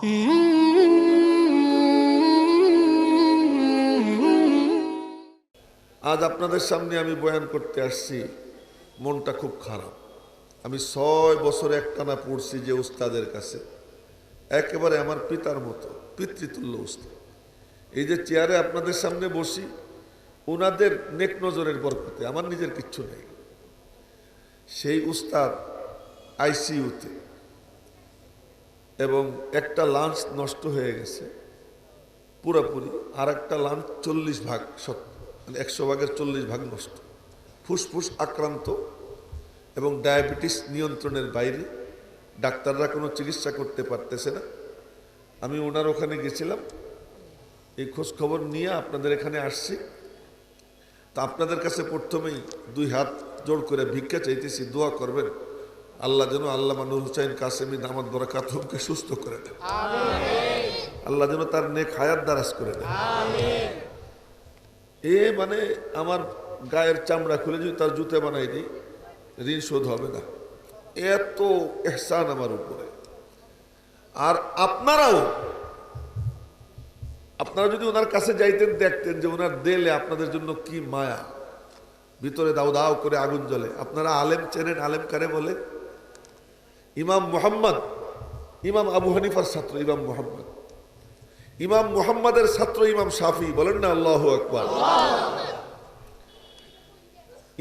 আজ আপনাদের সামনে আমি বয়ান করতে আসছি। মনটা খুব খারাপ। আমি ছয় বছর একটানা পড়ছি যে উস্তাদের কাছে। একেবারে আমার পিতার মতো, পিতৃতুল্য উস্তাদ। এই যে চেয়ারে আপনাদের সামনে বসি ওনাদের নেক নজরের বরকতে আমার নিজের কিচ্ছু নেই। সেই উস্তাদ আইসিইউতে এবং একটা লাঞ্চ নষ্ট হয়ে গেছে, পুরোপুরি আর একটা লাঞ্চ চল্লিশ ভাগ সত্য মানে একশো ভাগের চল্লিশ ভাগ নষ্ট। ফুসফুস আক্রান্ত এবং ডায়াবেটিস নিয়ন্ত্রণের বাইরে, ডাক্তাররা কোনো চিকিৎসা করতে পারতেছে না। আমি ওনার ওখানে গেছিলাম, এই খবর নিয়ে আপনাদের এখানে আসছি। তা আপনাদের কাছে প্রথমেই দুই হাত জোড় করে ভিক্ষা চাইতেছি, দোয়া করবেন। আল্লাহ যেন আল্লাহ মানুর হুসাইন কাসেমি দামাত বরাকাতকে সুস্থ করে দেন। আল্লাহ যেন তার নেক হায়াত দারাজ করে দেন। এ মানে আমার গায়ের চামড়া খুলে যদি তার জুতে বানাই দিই, ঋণ শোধ হবে না। এত এহসান আমার উপরে। আর আপনারাও, আপনারা যদি ওনার কাছে যাইতেন, দেখতেন যে ওনার দেলে আপনাদের জন্য কি মায়া। ভিতরে দাও দাও করে আগুন জ্বলে। আপনারা আলেম চেনেন, আলেম কারে বলে? ইমাম মোহাম্মদ, ইমাম আবু হানিফার ছাত্র ইমাম মোহাম্মদ। ইমাম মোহাম্মদের ছাত্র ইমাম শাফি, বলেন না আল্লাহ আকবর।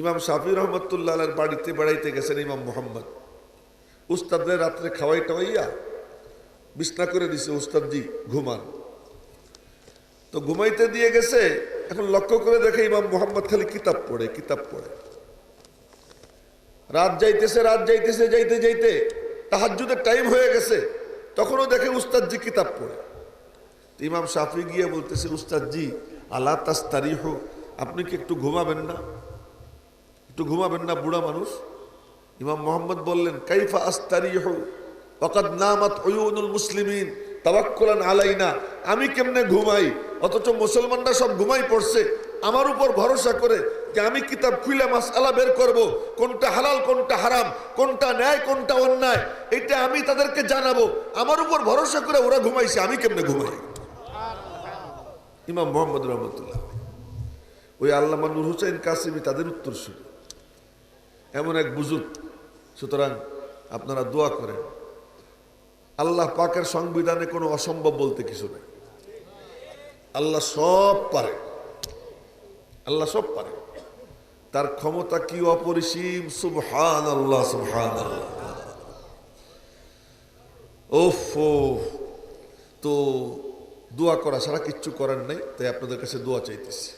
ইমাম শাফি রহমতুল্লাহ বাড়িতে বেড়াইতে গেছেন ইমাম মোহাম্মদ। উস্তাদের রাত্রে খাওয়াই টাওয়াইয়া বিছনা করে দিছে, উস্তাদজি, ঘুমান। তো ঘুমাইতে দিয়ে গেছে, এখন লক্ষ্য করে দেখে ইমাম মোহাম্মদ খালি কিতাব পড়ে কিতাব পড়ে। রাত যাইতেছে রাত যাইতেছে, যাইতে যাইতে তাহাজুদের টাইম হয়ে গেছে, তখনও দেখে উস্তাদজি কিতাব পড়ে। ইমাম শাফি গিয়ে বলতেছে উস্তাদজি আল্লাহ তাস্তারিহ, আপনি কি একটু ঘুমাবেন না? একটু ঘুমাবেন না, বুড়া মানুষ। ইমাম মোহাম্মদ বললেন, কাইফা আস্তারিহ ওকাদ নামাত ওয়ুনুল মুসলিমিন, তাওয়াক্কুলান আলাইনা, আমি কেমনে ঘুমাই? অথচ মুসলমানরা সব ঘুমাই পড়ছে, আমার উপর ভরসা করে যে আমি কিতাব খুলে মাসালা বের করব, কোনটা হালাল, কোনটা হারাম, কোনটা ন্যায়, কোনটা অন্যায়, এটা আমি তাদেরকে জানাব। আমার উপর ভরসা করে ওরা ঘুমাইছে, আমি কেমনে ঘুমাই? ইমাম মোহাম্মদ রহমতুল্লাহ ওই আল্লামা নুর হুসাইন কাসিমি তাদের উত্তর শুরু এমন এক বুজুর্গ, সুতরাং আপনারা দোয়া করেন, আল্লাহ পাকের সংবিধানে কোনো অসম্ভব বলতে কিছু নেই। আল্লাহ সব পারে। আল্লাহ সব পারে। তার ক্ষমতা কি অপরিসীম? সুবহান আল্লাহ সুবহান আল্লাহ তো দোয়া করা ছাড়া কিচ্ছু করার নাই, তাই আপনাদের কাছে দোয়া চাইতেছি।